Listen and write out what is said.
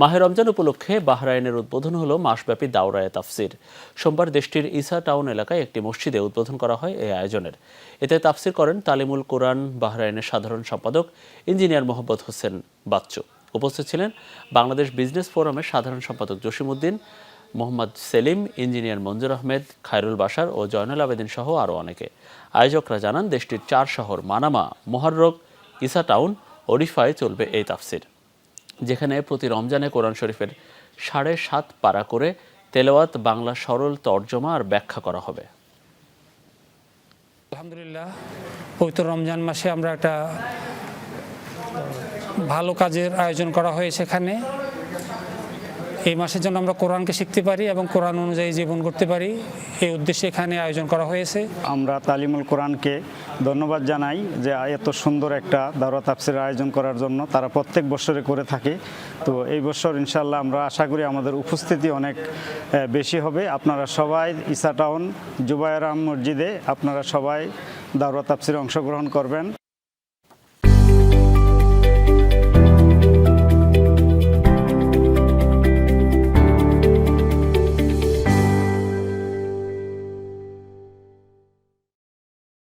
মাহে রমজান উপলক্ষে বাহরাইনের উদ্বোধন হলো মাসব্যাপী দাওরায়ে তাফসির। সোমবার দেশটির ইসা টাউন এলাকায় একটি মসজিদে উদ্বোধন করা হয় এই আয়োজনের। এতে তাফসির করেন তালিমুল কোরআন, বাহরাইনের সাধারণ সম্পাদক ইঞ্জিনিয়ার মোহাম্মদ হোসেন বাচ্চু। উপস্থিত ছিলেন বাংলাদেশ বিজনেস ফোরামের সাধারণ সম্পাদক জসিমউদ্দিন, মোহাম্মদ সেলিম, ইঞ্জিনিয়ার মঞ্জুর আহমেদ, খায়রুল বাশার ও জয়নুল আবেদিন সহ আরও অনেকে। আয়োজকরা জানান, দেশটির চার শহর মানামা মোহাররক ইসা টাউন ওডিফায় চলবে এই তাফসির। যেখানে প্রতি রমজানে কোরআন শরীফের সাড়ে সাত পারা করে তেলাওয়াত, বাংলা সরল তর্জমা আর ব্যাখ্যা করা হবে। আলহামদুলিল্লাহ, পবিত্র রমজান মাসে আমরা একটা ভালো কাজের আয়োজন করা হয়েছে এখানে। এই মাসের জন্য আমরা কোরআনকে শিখতে পারি এবং কোরআন অনুযায়ী জীবন করতে পারি। এই উদ্দেশ্যে এখানে আয়োজন করা হয়েছে। আমরা তালিমুল কোরআনকে ধন্যবাদ জানাই যে এত সুন্দর একটা দাওরা তাফসির আয়োজন করার জন্য। তারা প্রত্যেক বছরে করে থাকে। তো এই বছর ইনশাল্লাহ আমরা আশা করি আমাদের উপস্থিতি অনেক বেশি হবে। আপনারা সবাই ইসা টাউন জুবায়রাম মসজিদে আপনারা সবাই দাওরা তাফসিরে অংশগ্রহণ করবেন।